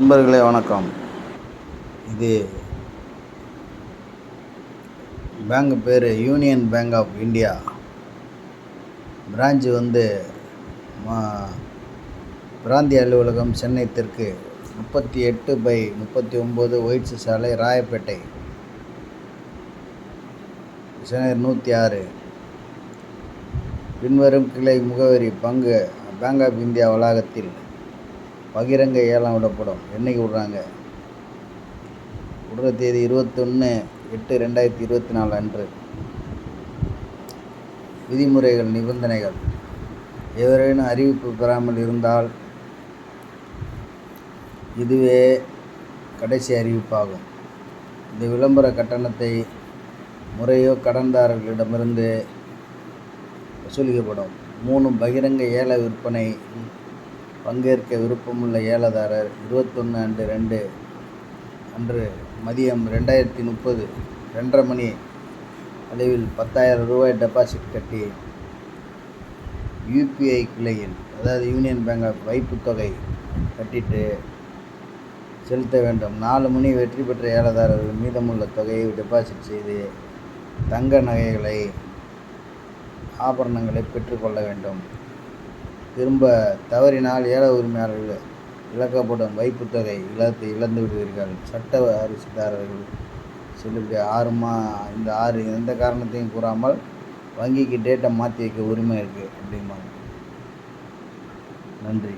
நண்பர்களே வணக்கம். இது பேங்க் பேர் Union Bank of India branch வந்து மா பிராந்திய அலுவலகம் சென்னை தெற்கு முப்பத்தி எட்டு பை முப்பத்தி ஒம்பது ஒயிட்ஸ் சாலை ராயப்பேட்டை. சென்னை நூற்றி ஆறு. பின்வரும் கிளை முகவரி பங்கு பேங்க் ஆஃப் இந்தியா வளாகத்தில். பகிரங்க ஏலம் விடப்படும். என்னைக்கு விடுறாங்க? விடுற தேதி இருபத்தொன்று எட்டு ரெண்டாயிரத்தி இருபத்தி நாலு அன்று. விதிமுறைகள் நிபந்தனைகள். எவரேனும் அறிவிப்பு பெறாமல் இருந்தால் இதுவே கடைசி அறிவிப்பாகும். இந்த விளம்பர கட்டணத்தை முறையோ கடன்தாரர்களிடமிருந்து வசூலிக்கப்படும். மூணு பகிரங்க ஏல விற்பனை பங்கேற்க விருப்பமுள்ள ஏலதாரர் இருபத்தொன்று அண்டு ரெண்டு அன்று மதியம் ரெண்டாயிரத்தி முப்பது ரெண்டரை மணி அளவில் பத்தாயிரம் ரூபாய் டெபாசிட் கட்டி யூபிஐ கிளையில் அதாவது யூனியன் பேங்க் ஆஃப் வைப்புத் தொகை கட்டிட்டு செலுத்த வேண்டும். நாலு மணி வெற்றி பெற்ற ஏலதாரர்கள் மீதமுள்ள தொகையை டெபாசிட் செய்து தங்க நகைகளை ஆபரணங்களை பெற்றுக்கொள்ள வேண்டும். திரும்ப தவறினால் ஏல உரிமையாளர்கள் இழக்கப்படும் வைப்புத்தொகை இழந்து இழத்து இழந்து விடுவீர்கள். சட்ட அரிசிதாரர்கள் செல்லுபடி ஆறு மா இந்த ஆறு எந்த காரணத்தையும் கூறாமல் வங்கிக்கு டேட்டை மாற்றி வைக்க உரிமை இருக்குது அப்படிம்பாங்க. நன்றி.